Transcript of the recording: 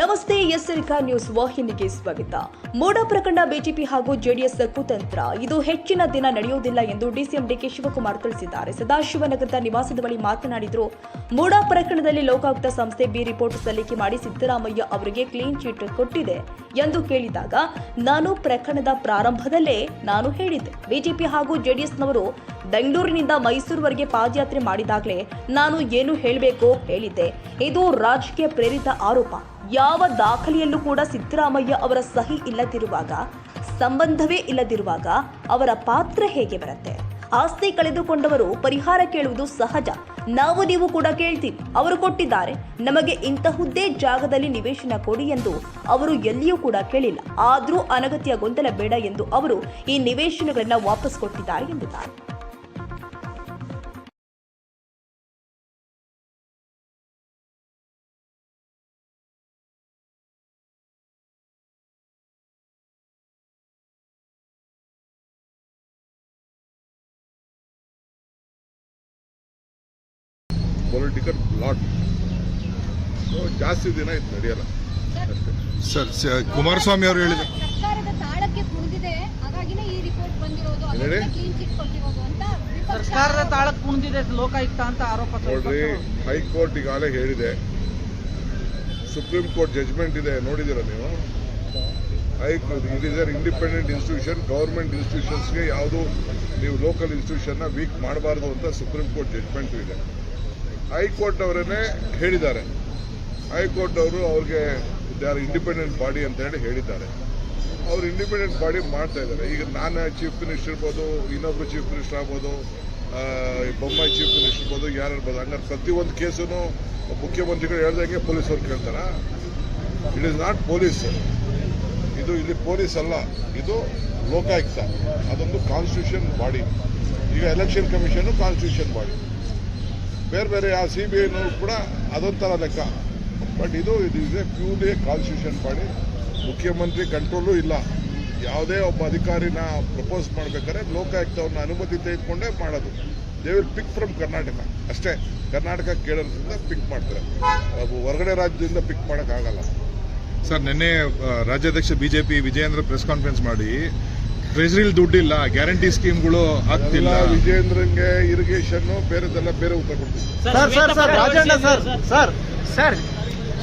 ನಮಸ್ತೆ ಎಸ್ಸರಿಕಾ ನ್ಯೂಸ್ ವಾಹಿನಿಗೆ ಸ್ವಾಗತ. ಮೋಡ ಪ್ರಕರಣ ಬಿಜೆಪಿ ಹಾಗೂ ಜೆಡಿಎಸ್ ಕುತಂತ್ರ. ಇದು ಹೆಚ್ಚಿನ ದಿನ ನಡೆಯುವುದಿಲ್ಲ ಎಂದು ಡಿಸಿಎಂ ಡಿಕೆ ಶಿವಕುಮಾರ್ ತಿಳಿಸಿದ್ದಾರೆ. ಸದಾಶಿವನಗರದ ನಿವಾಸದ ಬಳಿ ಮಾತನಾಡಿದರು, ಮೋಡ ಪ್ರಕರಣದಲ್ಲಿ ಲೋಕಾಯುಕ್ತ ಸಂಸ್ಥೆ ಬಿ ರಿಪೋರ್ಟ್ ಸಲ್ಲಿಕೆ ಮಾಡಿ ಸಿದ್ದರಾಮಯ್ಯ ಅವರಿಗೆ ಕ್ಲೀನ್ ಚೀಟ್ ಕೊಟ್ಟಿದೆ ಎಂದು ಕೇಳಿದಾಗ, ನಾನು ಪ್ರಕರಣದ ಪ್ರಾರಂಭದಲ್ಲೇ ನಾನು ಹೇಳಿದ್ದೆ. ಬಿಜೆಪಿ ಹಾಗೂ ಜೆಡಿಎಸ್ನವರು ಬೆಂಗಳೂರಿನಿಂದ ಮೈಸೂರುವರೆಗೆ ಪಾದಯಾತ್ರೆ ಮಾಡಿದಾಗಲೇ ನಾನು ಏನು ಹೇಳಬೇಕು ಹೇಳಿದ್ದೆ. ಇದು ರಾಜಕೀಯ ಪ್ರೇರಿತ ಆರೋಪ. ಯಾವ ದಾಖಲೆಯಲ್ಲೂ ಕೂಡ ಸಿದ್ದರಾಮಯ್ಯ ಅವರ ಸಹಿ ಇಲ್ಲದಿರುವಾಗ, ಸಂಬಂಧವೇ ಇಲ್ಲದಿರುವಾಗ ಅವರ ಪಾತ್ರ ಹೇಗೆ ಬರುತ್ತೆ? ಆಸ್ತಿ ಕಳೆದುಕೊಂಡವರು ಪರಿಹಾರ ಕೇಳುವುದು ಸಹಜ. ನಾವು ನೀವು ಕೂಡ ಕೇಳ್ತೀವಿ ಅವರು ಕೊಟ್ಟಿದ್ದಾರೆ. ನಮಗೆ ಇಂತಹುದ್ದೇ ಜಾಗದಲ್ಲಿ ನಿವೇಶನ ಕೊಡಿ ಎಂದು ಅವರು ಎಲ್ಲಿಯೂ ಕೂಡ ಕೇಳಿಲ್ಲ. ಆದರೂ ಅನಗತ್ಯ ಗೊಂದಲ ಬೇಡ ಎಂದು ಅವರು ಈ ನಿವೇಶನಗಳನ್ನು ವಾಪಸ್ ಕೊಟ್ಟಿದ್ದಾರೆ ಎಂದಿದ್ದಾರೆ. ಪೊಲಿಟಿಕಲ್ ಬ್ಲಾಟ್ ಸೊ ಜಾಸ್ತಿ ದಿನ ಇದು ನಡೆಯಲ್ಲ. ಅಷ್ಟೇ. ಸರ್ ಕುಮಾರಸ್ವಾಮಿ ಅವರು ಹೇಳಿದ್ರು. ಸರ್ಕಾರದ ತಾಳಕ್ಕೆ ಕುಣಿದಿದೆ. ಹಾಗಾಗಿನೇ ಈ ರಿಪೋರ್ಟ್ ಬಂದಿರೋದು. ಏನ್ ಕ್ಲೀನ್ ಚಿಟ್ ಕೊಟ್ಟಿರೋದು ಅಂತ ವಿಪಕ್ಷ ಸರ್ಕಾರದ ತಾಳಕ್ಕೆ ಕುಣಿದಿದೆ ಲೋಕಾಯುಕ್ತ ಅಂತ ಆರೋಪ ನೋಡ್ರಿ ಹೈಕೋರ್ಟ್ ಈಗಾಗಲೇ ಹೇಳಿದೆ. ಸುಪ್ರೀಂ ಕೋರ್ಟ್ ಜಜ್ಮೆಂಟ್ ಇದೆ. ನೋಡಿದಿರ ನೀವು? High court it is independent institution government ಇನ್ಸ್ಟಿಟ್ಯೂಷನ್ಸ್ಗೆ ಯಾವುದು ನೀವು ಲೋಕಲ್ ಇನ್ಸ್ಟಿಟ್ಯೂಷನ್ನ ವೀಕ್ ಮಾಡಬಾರ್ದು ಅಂತ ಸುಪ್ರೀಂ ಕೋರ್ಟ್ ಜಜ್ಮೆಂಟ್ ಇದೆ. ಹೈಕೋರ್ಟ್ ಅವರೇ ಹೇಳಿದ್ದಾರೆ. ಹೈಕೋರ್ಟ್ ಅವರು ಅವ್ರಿಗೆ ಆರ್ ಇಂಡಿಪೆಂಡೆಂಟ್ ಬಾಡಿ ಅಂತ ಹೇಳಿ ಹೇಳಿದ್ದಾರೆ. ಅವ್ರು ಇಂಡಿಪೆಂಡೆಂಟ್ ಬಾಡಿ ಮಾಡ್ತಾ ಇದ್ದಾರೆ. ಈಗ ನಾನು ಚೀಫ್ ಮಿನಿಸ್ಟರ್ ಇರ್ಬೋದು, ಇನ್ನೊಬ್ರು ಚೀಫ್ ಮಿನಿಸ್ಟರ್ ಆಗ್ಬೋದು ಬೊಮ್ಮಾಯಿ ಚೀಫ್ ಮಿನಿಸ್ಟರ್ ಇರ್ಬೋದು ಯಾರು ಇರ್ಬೋದು, ಹಂಗಾರೆ ಪ್ರತಿಯೊಂದು ಕೇಸೂ ಮುಖ್ಯಮಂತ್ರಿಗಳು ಹೇಳ್ದಂಗೆ ಪೊಲೀಸವ್ರು ಕೇಳ್ತಾರ? ಇಟ್ ಇಸ್ ನಾಟ್ ಪೊಲೀಸ್ ಇದು ಇಲ್ಲಿ ಪೊಲೀಸ್ ಅಲ್ಲ. ಇದು ಲೋಕಾಯುಕ್ತ. ಅದೊಂದು ಕಾನ್ಸ್ಟಿಟ್ಯೂಷನ್ ಬಾಡಿ ಈಗ ಎಲೆಕ್ಷನ್ ಕಮಿಷನ್ ಕಾನ್ಸ್ಟಿಟ್ಯೂಷನ್ ಬಾಡಿ ಬೇರೆ ಬೇರೆ ಆ ಸಿ ಬಿ ಐನೂ ಕೂಡ ಅದೊಂಥರ ಲೆಕ್ಕ. ಬಟ್ ಇದು ಇದು ಎ ಪ್ಯೂರ್ಲಿ ಕಾನ್ಸ್ಟಿಟ್ಯೂಷನ್ ಮಾಡಿ ಮುಖ್ಯಮಂತ್ರಿ ಕಂಟ್ರೋಲು ಇಲ್ಲ. ಯಾವುದೇ ಒಬ್ಬ ಅಧಿಕಾರಿನ ಪ್ರಪೋಸ್ ಮಾಡ್ಬೇಕಾದ್ರೆ ಲೋಕಾಯುಕ್ತವ್ರನ್ನ ಅನುಮತಿ ತೆಗೆದುಕೊಂಡೇ ಮಾಡೋದು. They will pick from Karnataka ಅಷ್ಟೇ. ಕರ್ನಾಟಕ ಕೇಳೋದ್ರಿಂದ ಪಿಕ್ ಮಾಡ್ತಾರೆ. ಹೊರಗಡೆ ರಾಜ್ಯದಿಂದ ಪಿಕ್ ಮಾಡೋಕ್ಕಾಗಲ್ಲ. ಸರ್, ನಿನ್ನೆ ರಾಜ್ಯಾಧ್ಯಕ್ಷ ಬಿಜೆಪಿ ವಿಜಯೇಂದ್ರ ಪ್ರೆಸ್ ಕಾನ್ಫರೆನ್ಸ್ ಮಾಡಿ ಟ್ರೆಜರಿಲ್ ದುಡ್ಡಿಲ್ಲ ಗ್ಯಾರಂಟಿ ಸ್ಕೀಮ್ಗಳು ಆಗ್ತಿಲ್ಲ ವಿಜೇಂದ್ರಂಗೆ ಇರಿಗೇಷನ್ ಬೇರೆದೆಲ್ಲ ಬೇರೆ ಉತ್ತರ ಕೊಡ್ತೀವಿ sir sir sir Rajanna sir sir sir